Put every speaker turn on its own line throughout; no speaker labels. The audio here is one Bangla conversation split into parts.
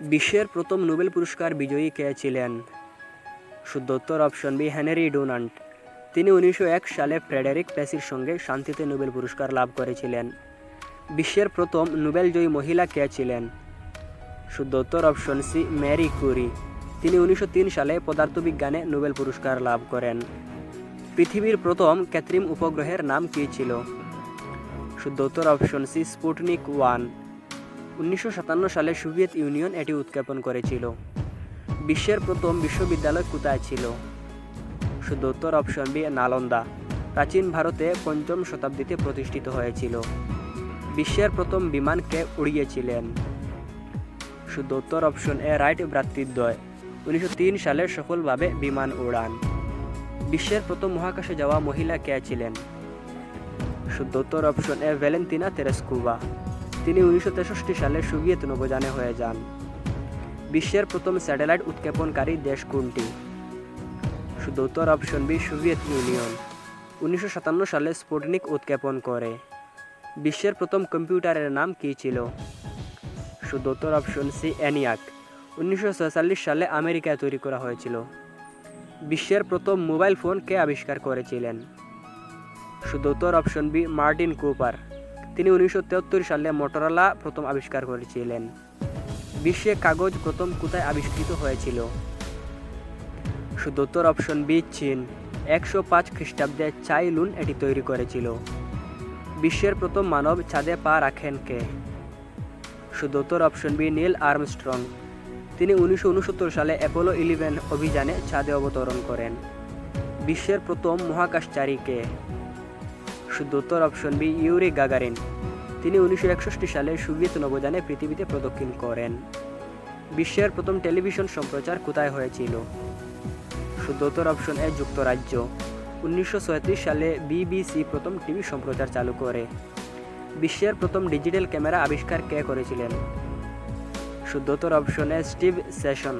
বিশ্বের প্রথম নোবেল পুরস্কার বিজয়ী কে ছিলেন? শুদ্ধ উত্তর অপশন বি, হেনরি ডোনাল্ড তিনি উনিশশো এক সালে ফ্রেডেরিক প্যাসির সঙ্গে শান্তিতে নোবেল পুরস্কার লাভ করেছিলেন। বিশ্বের প্রথম নোবেলজয়ী মহিলা কে ছিলেন? শুদ্ধ উত্তর অপশন সি, ম্যারি কুরি। তিনি উনিশশো তিন সালে পদার্থবিজ্ঞানে নোবেল পুরস্কার লাভ করেন। পৃথিবীর প্রথম কৃত্রিম উপগ্রহের নাম কী ছিল? শুদ্ধ উত্তর অপশন সি, স্পুটনিক ওয়ান। উনিশশো সাতান্ন সালে সোভিয়েত ইউনিয়ন এটি উৎক্ষেপণ করেছিল। বিশ্বের প্রথম বিশ্ববিদ্যালয় কোথায় ছিল? শুদ্ধ উত্তর অপশন বি, নালন্দা। প্রাচীন ভারতে পঞ্চম শতাব্দীতে প্রতিষ্ঠিত হয়েছিল। বিশ্বের প্রথম বিমানকে উড়িয়েছিলেন। শুদ্ধ উত্তর অপশন এ, রাইট ভ্রাতৃদ্বয়। উনিশশো তিন সালে সফলভাবে বিমান উড়ান। বিশ্বের প্রথম মহাকাশে যাওয়া মহিলা কে ছিলেন? শুদ্ধ উত্তর অপশন এ ভ্যালেন্তিনা তেরেস্কুভা। তিনি উনিশশো তেষট্টি সালে সোভিয়েত নৌযানে হয়ে যান। বিশ্বের প্রথম স্যাটেলাইট উৎক্ষেপণকারী দেশ কোনটি? শুদ্ধ উত্তর অপশন বি, সোভিয়েত ইউনিয়ন। উনিশশো সাতান্ন সালে স্পুটনিক উৎক্ষেপণ করে। বিশ্বের প্রথম কম্পিউটারের নাম কী ছিল? শুদ্ধ উত্তর অপশন সি অ্যানিয়াক উনিশশো সালে আমেরিকায় তৈরি করা হয়েছিল। বিশ্বের প্রথম মোবাইল ফোন কে আবিষ্কার করেছিলেন? শুদ্ধ উত্তর অপশন বি, মার্টিন কুপার। তিনি উনিশশো সালে মোটরোলা প্রথম আবিষ্কার করেছিলেন। বিশ্বে কাগজ প্রথম কোথায় আবিষ্কৃত হয়েছিল? শুদ্ধ উত্তর অপশন বি, চীন। একশো পাঁচ খ্রিস্টাব্দে চাইলুন এটি তৈরি করেছিল। বিশ্বের প্রথম মানব চাঁদে পা রাখেন কে? শুদ্ধ উত্তর অপশন বি, নীল আর্মস্ট্রং। তিনি উনিশশো উনসত্তর সালে অ্যাপোলো ইলেভেন অভিযানে চাঁদে অবতরণ করেন। বিশ্বের প্রথম মহাকাশচারী কে? শুদ্ধ উত্তর অপশন বি ইউরি গাগারিন তিনি উনিশশো একষট্টি সালে সোভিয়েত নবযানে পৃথিবীতে প্রদক্ষিণ করেন। বিশ্বের প্রথম টেলিভিশন সম্প্রচার কোথায় হয়েছিল? শুদ্ধ উত্তর অপশন এ যুক্তরাজ্য। উনিশশো সালে বিবিসি প্রথম টিভি সম্প্রচার চালু করে। বিশ্বের প্রথম ডিজিটাল ক্যামেরা আবিষ্কার কে করেছিলেন? শুদ্ধ উত্তর অপশন স্টিভ সেশন।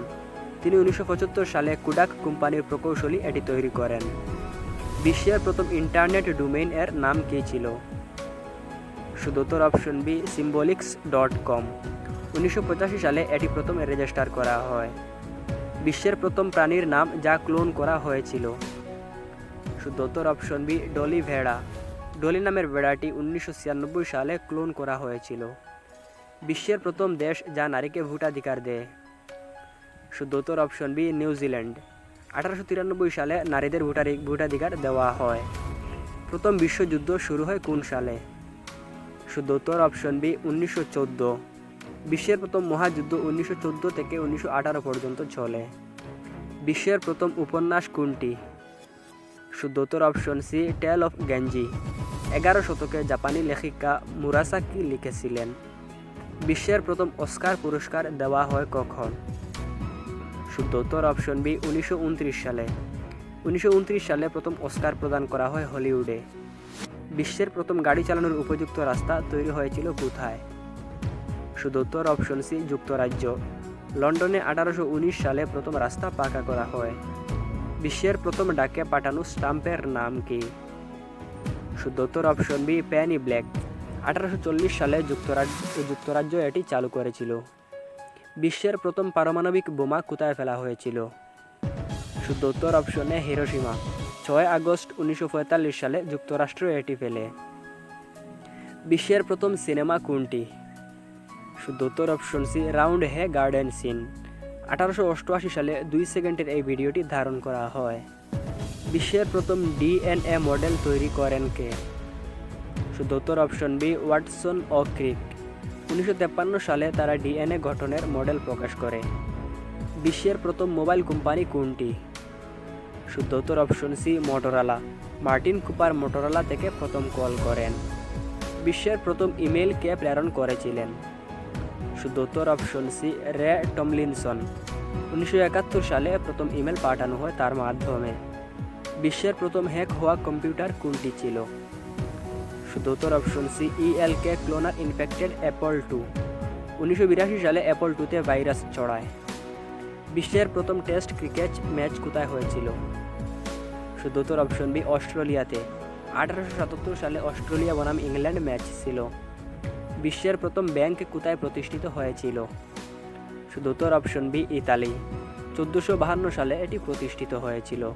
তিনি উনিশশো পঁচাত্তর সালে কুডাক কোম্পানির প্রকৌশলী এটি তৈরি করেন। বিশ্বের প্রথম ইন্টারনেট ডোমেইন এর নাম কী ছিল? শুদ্ধ উত্তর option B Symbolics dot com উনিশশো পঁচাশি সালে এটি প্রথম রেজিস্টার করা হয়। বিশ্বের প্রথম প্রাণীর নাম যা ক্লোন করা হয়েছিল। শুদ্ধ উত্তর অপশন বি ডলি ভেড়া ডলি নামের ভেড়াটি উনিশশো ছিয়ানব্বই সালে ক্লোন করা হয়েছিল। বিশ্বের প্রথম দেশ যা নারীকে ভোটাধিকার দেয়। শুদ্ধ অপশন বি নিউজিল্যান্ড আঠারোশো তিরানব্বই সালে নারীদের ভোটারি ভোটাধিকার দেওয়া হয়। প্রথম বিশ্বযুদ্ধ শুরু হয় কোন সালে? শুদ্ধ উত্তর অপশন বি উনিশশো বিশ্বের প্রথম মহাযুদ্ধ উনিশশো চোদ্দ থেকে উনিশশো আঠারো পর্যন্ত চলে। বিশ্বের প্রথম উপন্যাস কোনটি? শুদ্ধ উত্তর option C tale of Genji এগারো শতকে জাপানি লেখিকা মুরাসাকি লিখেছিলেন, বিশ্বের প্রথম অস্কার পুরস্কার দেওয়া হয় কখন? শুদ্ধ উত্তর অপশন বি, উনিশশো উনত্রিশ সালে। উনিশশো উনত্রিশ সালে প্রথম অস্কার প্রদান করা হয় হলিউডে। বিশ্বের প্রথম গাড়ি চালানোর উপযুক্ত রাস্তা তৈরি হয়েছিল কোথায়? শুধু উত্তর অপশন সি, যুক্তরাজ্য। লন্ডনে আঠারোশো উনিশ সালে প্রথম রাস্তা পাকা করা হয়। বিশ্বের প্রথম ডাকে পাঠানো স্টাম্পের নাম কি? শুদ্ধ উত্তর অপশন বি, প্যানি ব্ল্যাক আঠারোশো চল্লিশ সালে যুক্তরাজ্য যুক্তরাজ্য এটি চালু করেছিল। বিশ্বের প্রথম পারমাণবিক বোমা কোথায় ফেলা হয়েছিল? শুদ্ধ উত্তর অপশনে হিরোসীমা ছয় আগস্ট উনিশশো পঁয়তাল্লিশ সালে যুক্তরাষ্ট্র এটি ফেলে। বিশ্বের প্রথম সিনেমা কোনটি? শুদ্ধ উত্তর option C, Roundhay Garden Scene. আঠারোশো অষ্টআশি সালে দুই সেকেন্ডের এই ভিডিওটি ধারণ করা হয়। বিশ্বের প্রথম ডিএনএ মডেল তৈরি করেন কে? শুদ্ধ উত্তর অপশন বি, ওয়াটসন ও ক্রিক। উনিশশো সালে তারা ডিএনএ গঠনের মডেল প্রকাশ করে। বিশ্বের প্রথম মোবাইল কোম্পানি কোনটি? শুদ্ধ উত্তর option C, Motorola. Martin Cooper Motorola থেকে প্রথম কল করেন। বিশ্বের প্রথম ইমেল কে প্রেরণ করেছিলেন? শুদ্ধ উত্তর অপশন সি, রে টমলিনসন। উনিশশো একাত্তর সালে প্রথম ইমেল পাঠানো হয় তার মাধ্যমে। বিশ্বের প্রথম হ্যাক হওয়া কম্পিউটার কোনটি ছিল? উত্তর option C Elk Cloner infected Apple two উনিশশো বিরাশি সালে অ্যাপল টুতে ভাইরাস ছড়ায়। বিশ্বের প্রথম টেস্ট ক্রিকেট ম্যাচ কোথায় হয়েছিল? শুদ্ধ অপশন বি অস্ট্রেলিয়াতে। আঠারোশো সাতাত্তর সালে অস্ট্রেলিয়া বনাম ইংল্যান্ড ম্যাচ ছিল। বিশ্বের প্রথম ব্যাংক কোথায় প্রতিষ্ঠিত হয়েছিল? শুদ্ধ অপশন বি ইতালি। চোদ্দোশো বাহান্ন সালে এটি প্রতিষ্ঠিত হয়েছিল।